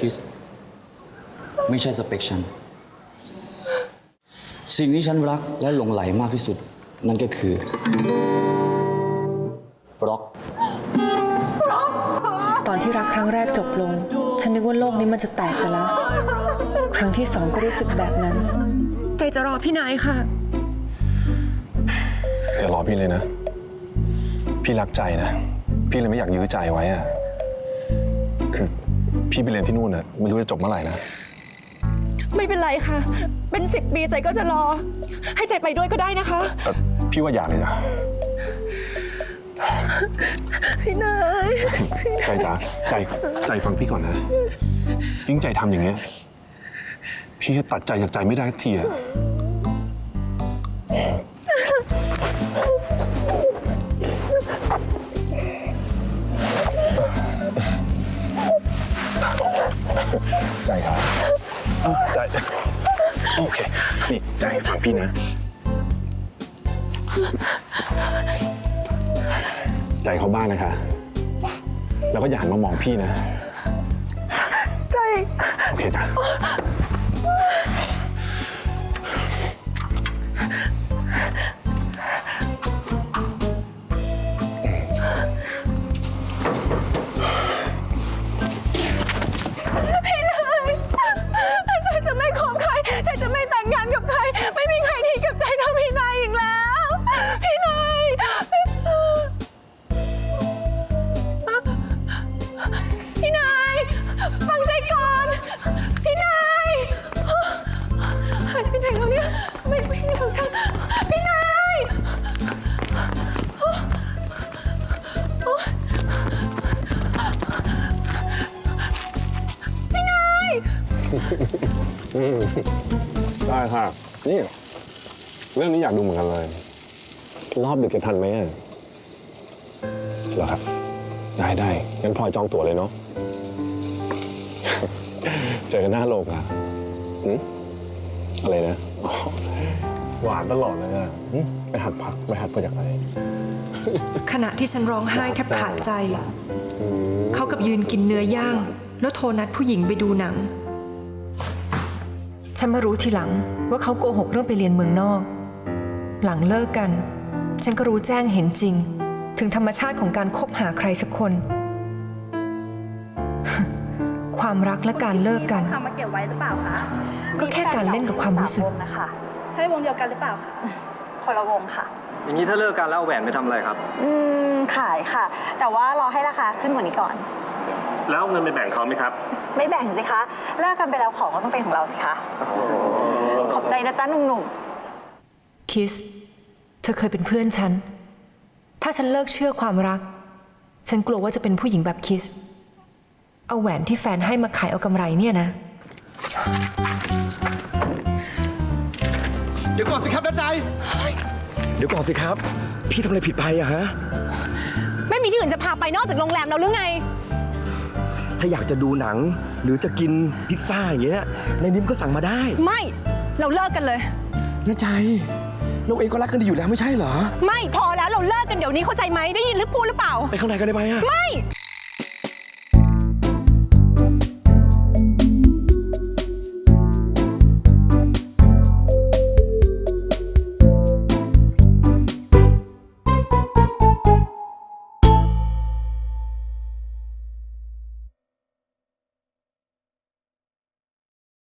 คิส ไม่ใช่สเปคฉัน สิ่งที่ฉันรักและหลงไหลมากที่สุด นั่นก็คือบล็อก ตอนที่รักครั้งแรกจบลง ฉันนึกว่าโลกนี้มันจะแตกไปแล้ว ครั้งที่สองก็รู้สึกแบบนั้น ใจจะรอพี่นายค่ะ อย่ารอพี่เลยนะ พี่รักใจนะ พี่เลยไม่อยากยื้อใจไว้อะคือ พี่ไปเรียนที่นู่นอะไม่รู้จะจบเมื่อไหร่นะ ไม่เป็นไรค่ะ เป็นสิบปีใจก็จะรอ ให้ใจไปด้วยก็ได้นะคะ แต่พี่ว่าอย่าเลยจ้ะพี่นายใจจ๋าใจใจฟังพี่ก่อนนะยิ่งใจทำอย่างเงี้ย พี่จะตัดใจจากใจไม่ได้สักทีอะ ใจครับเอ้าใจโอเค นี่ใจฟังพี่นะ ใจเขาบ้างนะคะ แล้วก็อย่าหันมามองพี่นะ ใจ โอเคจ้ะ ได้ค่ะ นี่ เรื่องนี้อยากดูเหมือนกันเลย รอบดึกจะทันไหมอะเหรอครับ ได้ได้งั้นพลอยจองตั๋วเลยเนาะ เจอกันหน้าโลกอะหึอะไรนะอ๋อหวานตลอดเลยอะหึไปหัดผักไปหัดมาจากไหนขณะที่ฉันร้องไห้แทบขาดใจ เขากับยืนกินเนื้อย่าง แล้วโทรนัดผู้หญิงไปดูหนัง ฉันมารู้ทีหลังว่าเขาโกหกเรื่องไปเรียนเมืองนอก หลังเลิกกัน ฉันก็รู้แจ้งเห็นจริง ถึงธรรมชาติของการคบหาใครสักคน ความรักและการเลิกกัน ทำมาเก็บไว้หรือเปล่าคะก็แค่การเล่นกับความรู้สึก วงนะคะ ใช่วงเดียวกันหรือเปล่าคะคนละวงค่ะ อย่างนี้ถ้าเลิกกันแล้วเอาแหวนไปทำอะไรครับ อืม ขายค่ะ แต่ว่ารอให้ราคาขึ้นกว่านี้ก่อน แล้วเงินไปแบ่งเขาไหมครับ ไม่แบ่งสิคะเลิกกันไปแล้วของก็ต้องเป็นของเราสิคะขอบใจนะจ๊ะหนุ่มๆคิส เธอเคยเป็นเพื่อนฉัน ถ้าฉันเลิกเชื่อความรัก ฉันกลัวว่าจะเป็นผู้หญิงแบบคิส เอาแหวนที่แฟนให้มาขายเอากำไรเนี่ยนะ เดี๋ยวก่อนสิครับน้าใจ เดี๋ยวก่อนสิครับ พี่ทำอะไรผิดไปอะฮะ ไม่มีที่อื่นจะพาไปนอกจากโรงแรมเราหรือไง ถ้าอยากจะดูหนัง หรือจะกินพิซซ่าอย่างเงี้ยในนิ้มก็สั่งมาได้ไม่ เราเลิกกันเลยน้าใจเราเองก็รักกันดีอยู่แล้วไม่ใช่เหรอ ไม่พอแล้วเราเลิกกันเดี๋ยวนี้เข้าใจไหมได้ยินหรือพูดหรือเปล่า ไปข้างในกันได้ไหมอะ ไม่